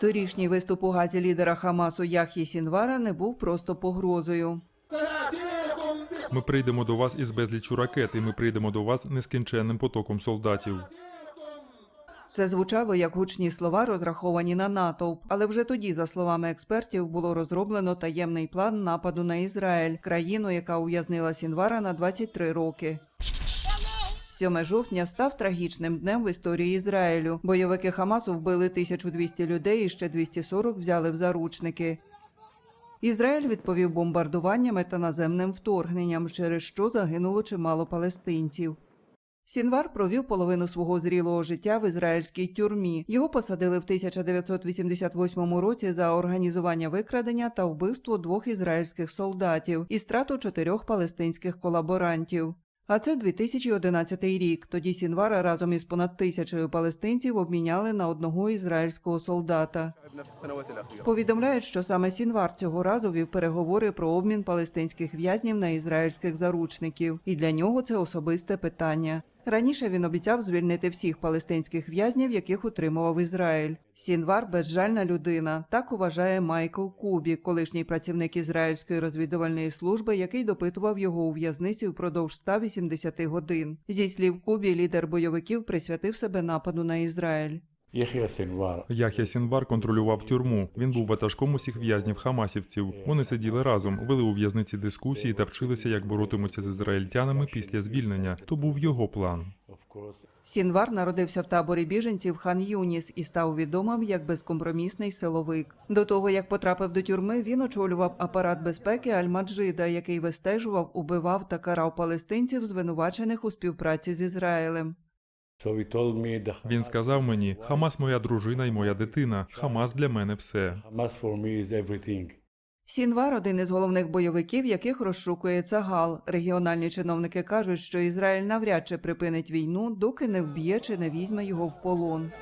Торішній виступ у газі лідера Хамасу Яхі Сінвара не був просто погрозою. Ми прийдемо до вас із безлічу ракет, і ми прийдемо до вас нескінченним потоком солдатів. Це звучало як гучні слова, розраховані на натовп, але вже тоді, за словами експертів, було розроблено таємний план нападу на Ізраїль, країну, яка ув'язнила Сінвара на 23 роки. 7 жовтня став трагічним днем в історії Ізраїлю. Бойовики Хамасу вбили 1200 людей і ще 240 взяли в заручники. Ізраїль відповів бомбардуваннями та наземним вторгненням, через що загинуло чимало палестинців. Сінвар провів половину свого зрілого життя в ізраїльській тюрмі. Його посадили в 1988 році за організування викрадення та вбивство двох ізраїльських солдатів і страту чотирьох палестинських колаборантів. А це 2011 рік. Тоді Сінвара разом із понад тисячею палестинців обміняли на одного ізраїльського солдата. Повідомляють, що саме Сінвар цього разу вів переговори про обмін палестинських в'язнів на ізраїльських заручників, і для нього це особисте питання. Раніше він обіцяв звільнити всіх палестинських в'язнів, яких утримував Ізраїль. Сінвар безжальна людина. Так вважає Майкл Кубі, колишній працівник ізраїльської розвідувальної служби, який допитував його у в'язниці впродовж 180 годин. Зі слів Кубі, лідер бойовиків присвятив себе нападу на Ізраїль. Яхя Сінвар. Сінвар контролював тюрму. Він був ватажком усіх в'язнів хамасівців. Вони сиділи разом, вели у в'язниці дискусії та вчилися, як боротимуться з ізраїльтянами після звільнення. То був його план. Сінвар народився в таборі біженців хан Юніс і став відомим як безкомпромісний силовик. До того як потрапив до тюрми, він очолював апарат безпеки Аль-Маджида, який вистежував, убивав та карав палестинців, звинувачених у співпраці з Ізраїлем. Він сказав мені: Хамас моя дружина і моя дитина. Хамас для мене все. Hamas for me is. Сінвар один із головних бойовиків, яких розшукує Цагал. Регіональні чиновники кажуть, що Ізраїль навряд чи припинить війну, доки не вб'є чи не візьме його в полон.